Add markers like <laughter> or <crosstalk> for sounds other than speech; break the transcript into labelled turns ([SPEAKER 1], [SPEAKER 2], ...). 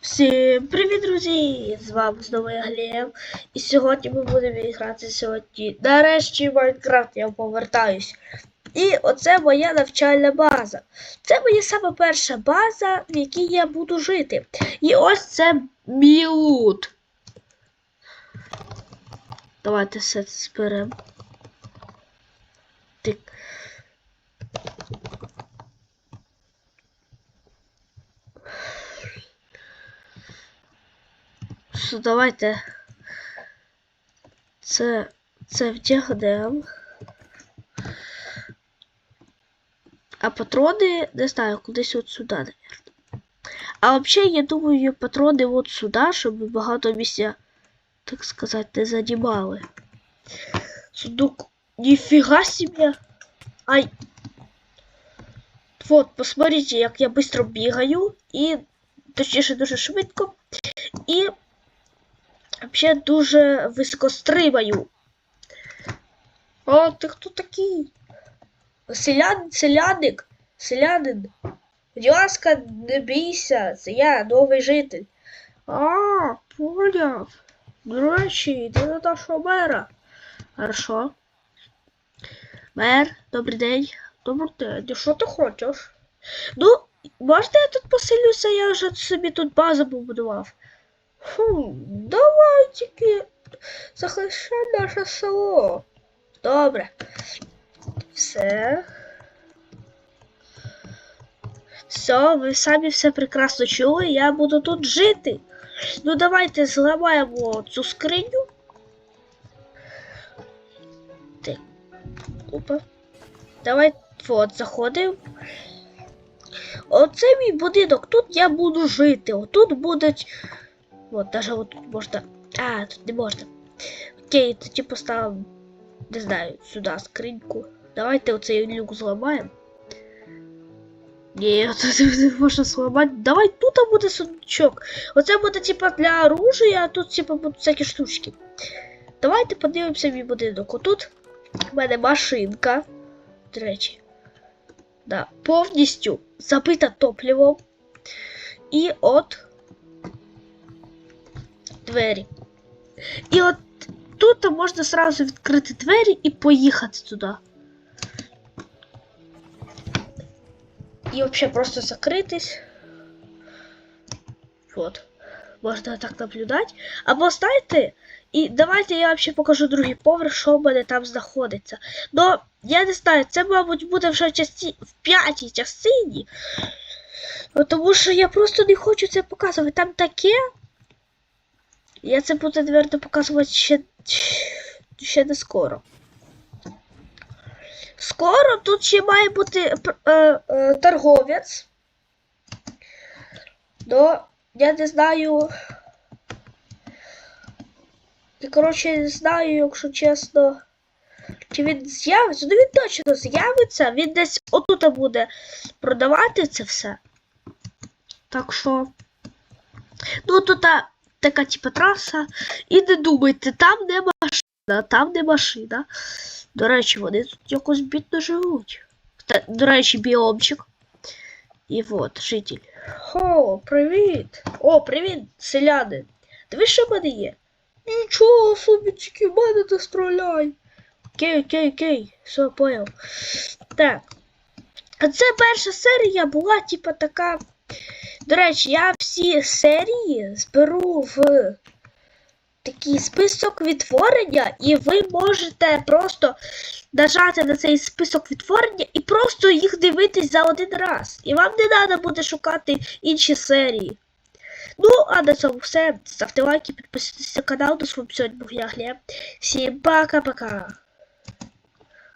[SPEAKER 1] Всім привіт, друзі! З вами знову я Глеб. І сьогодні ми будемо грати сьогодні. Нарешті Майнкрафт я повертаюсь. І оце моя навчальна база. Це моя саме перша база, в якій я буду жити. І ось це мій. Давайте все це зберемо. Тик. Що давайте це, це вдягнемо. А патрони, не знаю, кудись от сюди, наверное. А взагалі, я думаю, патрони от сюди, щоб багато місця, так сказати, не занімали. Сундук, ніфіга себе. Ай. Вот, посмотрите, як я быстро бігаю і точніше дуже швидко. І Вообще дуже високо стрибаю. О, ти хто такий? Селян, селяник, селянин. Будь ласка, не бійся, це я, новий житель. А, поняв. До речі, йди до нашого мера. Хорошо. Мер, добрий день. Добрий день. І Що ти хочеш? Ну, можна я тут поселюся, я вже собі тут базу побудував. Фу, давай тільки захищай наше село. Добре. Все. Все, ви самі все прекрасно чули, я буду тут жити. Ну давайте зламаємо цю скриню. Так. Опа. Давай от, заходимо. Оце мій будинок, тут я буду жити. Отут будуть. Вот, даже вот тут можно... А, тут не можно. Окей, тоді поставимо, не знаю, сюди скриньку. Давайте оцей люк зламаємо. Ні, тут не <laughs> можна зламати. Давай тут буде сундучок. Оце буде типа для оружия, а тут типа будуть всякі штучки. Давайте подивимося мій будинок. Отут в мене машинка. До. Да, повністю забита топливом. І от двері. І от тут можна сразу відкрити двері і поїхати туди. І взагалі просто закритись. Вот. Можна так наблюдати. Або знаєте, і давайте я взагалі покажу другий поверх, що в мене там знаходиться. Ну, я не знаю, це, мабуть, буде вже часті... в п'ятій частині. Тому що я просто не хочу це показувати. Там таке. Я це буду, наверное, показувати ще, ще не скоро. Скоро тут ще має бути е, е, торговець. Но я не знаю. Коротше, не знаю, якщо чесно. Чи він з'явиться? Ну він точно з'явиться, він десь отут буде продавати це все. Так що. Ну тут така типа траса. І не думайте, там не машина, там не машина. До речі, вони тут якось бідно живуть. Та, До речі, біомчик. І от, житель. О, привіт! О, привіт, селяни! Диви, що в мене є? Нічого собі, тільки в мене не стріляй. Окей, окей, окей, все, понял. Так. А це перша серія була, типа, така. До речі, я всі серії зберу в такий список відтворення, і ви можете просто нажати на цей список відтворення і просто їх дивитись за один раз. І вам не треба буде шукати інші серії. Ну, а на цьому все. Ставте лайки, підписуйтесь на канал. До свого сьогодні був я Глеб. Всім пока-пока.